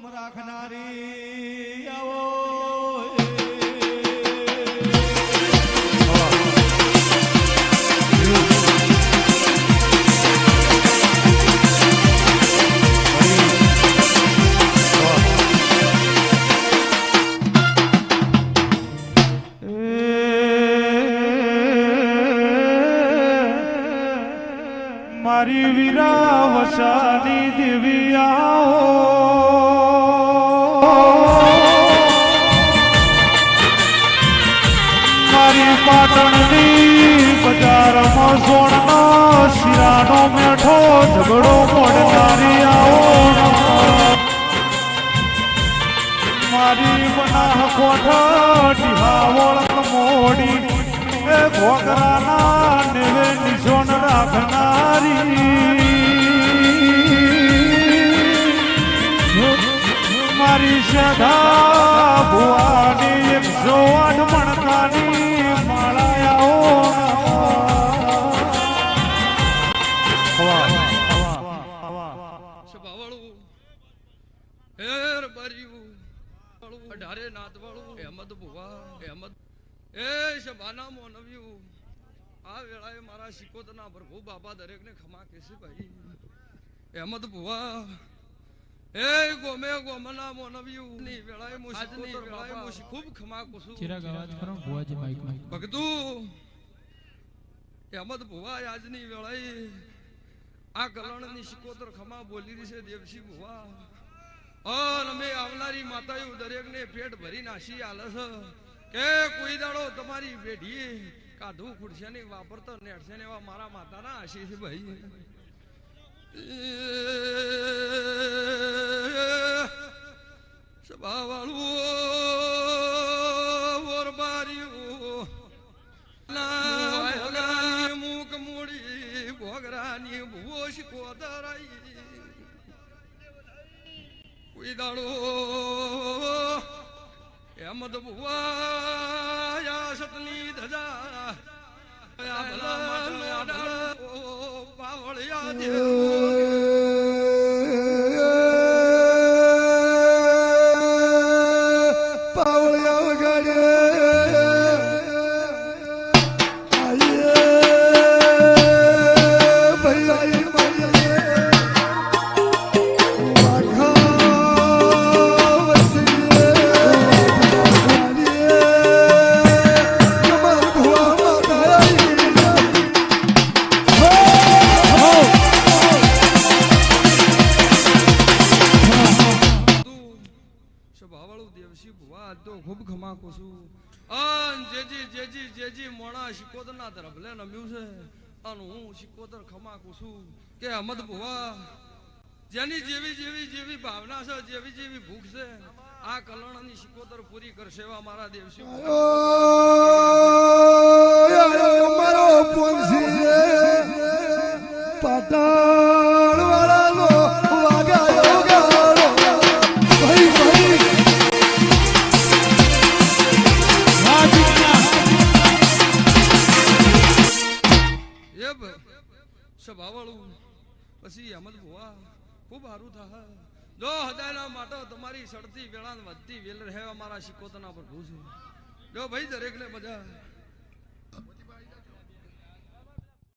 નામ રાખનારી આવો. મારી વીરા વસાની દેવી મારી પાટણની બજારમાં સોણનો શિરાનો મેઠો, ઝઘડો મોડનારી આવો મારી બના કોઠ ઢીહાવળ મોડી, એ ઘોઘરાના નેવે નિશોન રાખનારી. મારી સદા ભુવાની હેર બર્યું અઢારે નાથવાળું અહેમદ ભુવા અહેમદ એ શબાના મોનવ્યું આ વેળાએ મારા શિકોતના પ્રભુ બાબા દરેકને ખમા કહેશે ભાઈ. અહેમદ ભુવા એ ગોમે ગોમના મોનવ્યું ની વેળાએ હું વેળાએ હું ખૂબ ખમા કુસુ ચિરાગ અવાજ કરો ભુવાજી માઈક માઈક ભગતું અહેમદ ભુવા આજની વેળાએ આ ગલણની શિકોતર ખમા બોલી રહી છે દેવસી ભુવા. અમે આવનારી માતાઓ દરેકને પેટ ભરી નાસી આલે છે. કે કોઈ દાડો તમારી પેઢીએ કાઢું ખુરશે ને વાપરતો નેડશે ને એવા મારા માતાના આશી છે ભાઈ. સભા વાળું વરબાર્યું ના મૂક મૂડી, ભોગરાની ભૂવો શિકોતરાઈ કોઈ દાડો હેમદ ભુવા સતની ધજા ભલા પાવળિયા દેવ આજ તો ખૂબ ખમાકો છું. અન જેજી જેજી જેજી મોણા શિકોદરના તરફ લે નમ્યું છે. અને હું શિકોદર ખમાકું છું કે અમદ ભુવા, જેની જેવી જેવી જેવી ભાવના છે, જેવી જેવી ભૂખ છે, આ કલણની શિકોદર પૂરી કરશે એવા મારા દેવસી સ્વભાવવાળું પછી અહમદ ભુવા, ખૂબ સારું થાય જો હૃદયના માટે તમારી સડતી વેળા વધતી વેલ રહેવા મારા શિકોતના પ્રભુ છે જો ભાઈ દરેકને બધા